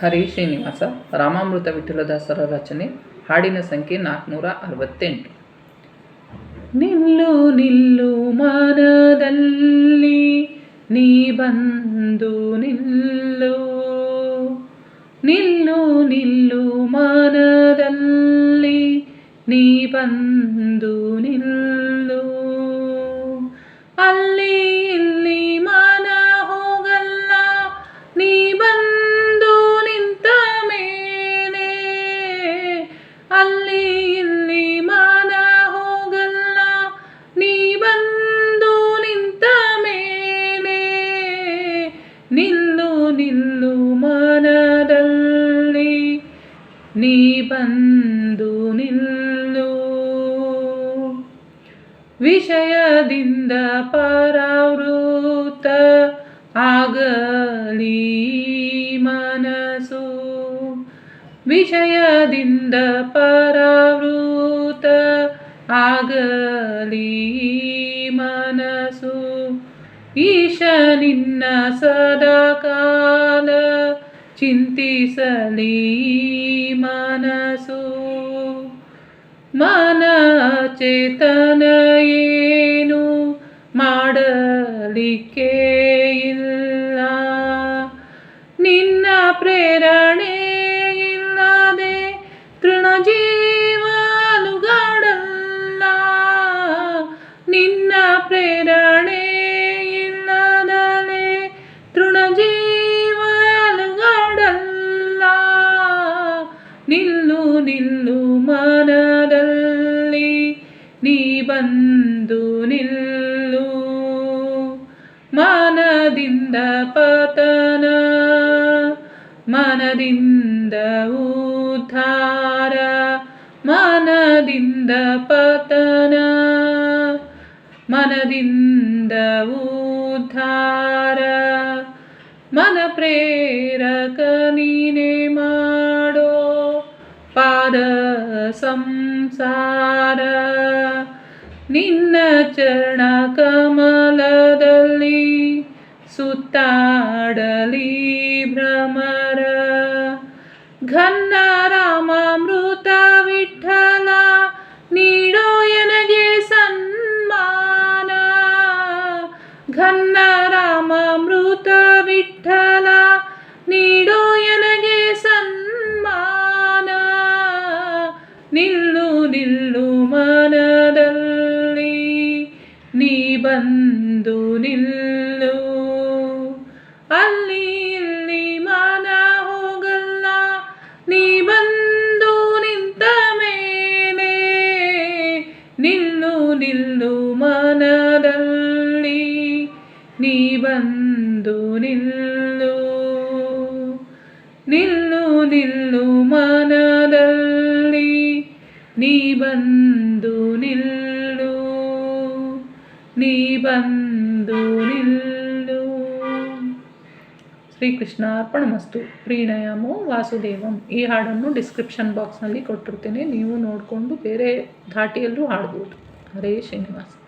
ಹರಿ ಶ್ರೀನಿವಾಸ, ರಾಮಾಮೃತ ವಿಠಲದಾಸರ ರಚನೆ, ಹಾಡಿನ ಸಂಖ್ಯೆ ನಾಲ್ಕುನೂರ ಅರವತ್ತೆಂಟು ನಿಲ್ಲು ನಿಲ್ಲು ಮನದಲ್ಲಿ, ನೀ ಬಂದು ನಿಲ್ಲು. ನಿಲ್ಲು ನಿಲ್ಲು ಮನದಲ್ಲಿ, ನೀ ಬಂದು ನಿಲ್ಲು. ಅಲ್ಲಿ ಅಲ್ಲಿ ಇಲ್ಲಿ ಮಾನ ಹೋಗಲ್ಲ. ನೀ ಬಂದು ನಿಂತ ಮೇಲೆ ನಿಲ್ಲು ನಿಲ್ಲು ಮನದಲ್ಲಿ. ನೀ ಬಂದು ನಿಲ್ಲು. ವಿಷಯದಿಂದ ಪರಾವೃತ ಆಗಲಿ. ವಿಷಯದಿಂದ ಪರಾವೃತ ಆಗಲಿ ಮನಸ್ಸು. ಈಶ ನಿನ್ನ ಸದಾ ಕಾಲ ಚಿಂತಿಸಲಿ ಮನಸ್ಸು. ಮನ ಚೇತನ ಏನು ಮಾಡಲಿಕ್ಕೆ ಇಲ್ಲ. ನಿನ್ನ ಪ್ರೇರಣೆ ನೀ ಬಂದು ನಿಲ್ಲು ಮನದಿಂದ ಪತನ, ಮನದಿಂದ ಉದ್ಧಾರ, ಮನದಿಂದ ಪತನ, ಮನದಿಂದ ಉದ್ಧಾರ, ಮನ ಪ್ರೇರಕ ನೀನೆ ಪಾದ ಸಂಸಾರ ನಿನ್ನ ಚರಣ ಕಮಲದಲ್ಲಿ ಸುತ್ತಾಡಲಿ ಭ್ರಮರ ಘನ್ನ ಬಂದು ನಿಲ್ಲು. ಅಲ್ಲಿ ಇಲ್ಲಿ ಮನ ಹೋಗಲ್ಲ. ನೀ ಬಂದು ನಿಂತ ಮೇಲೆ ನಿಲ್ಲು ನಿಲ್ಲು ಮನದಲ್ಲಿ. ನೀ ಬಂದು ನಿಲ್ಲು. ನಿಲ್ಲು ನಿಲ್ಲು ಮನದಲ್ಲಿ. ನೀ ಬಂದು ನಿಲ್ಲು. ನೀ ಬಂದು ನಿಲ್ಲು. ಶ್ರೀಕೃಷ್ಣ ಅರ್ಪಣಮಸ್ತು ಪ್ರೀಣಯಮೋ ವಾಸುದೇವಂ. ಈ ಹಾಡನ್ನು ಡಿಸ್ಕ್ರಿಪ್ಷನ್ ಬಾಕ್ಸ್ನಲ್ಲಿ ಕೊಟ್ಟಿರ್ತೀನಿ. ನೀವು ನೋಡಿಕೊಂಡು ಬೇರೆ ಧಾಟಿಯಲ್ಲೂ ಹಾಡ್ಬೋದು. ಹರೇ ಶ್ರೀನಿವಾಸ.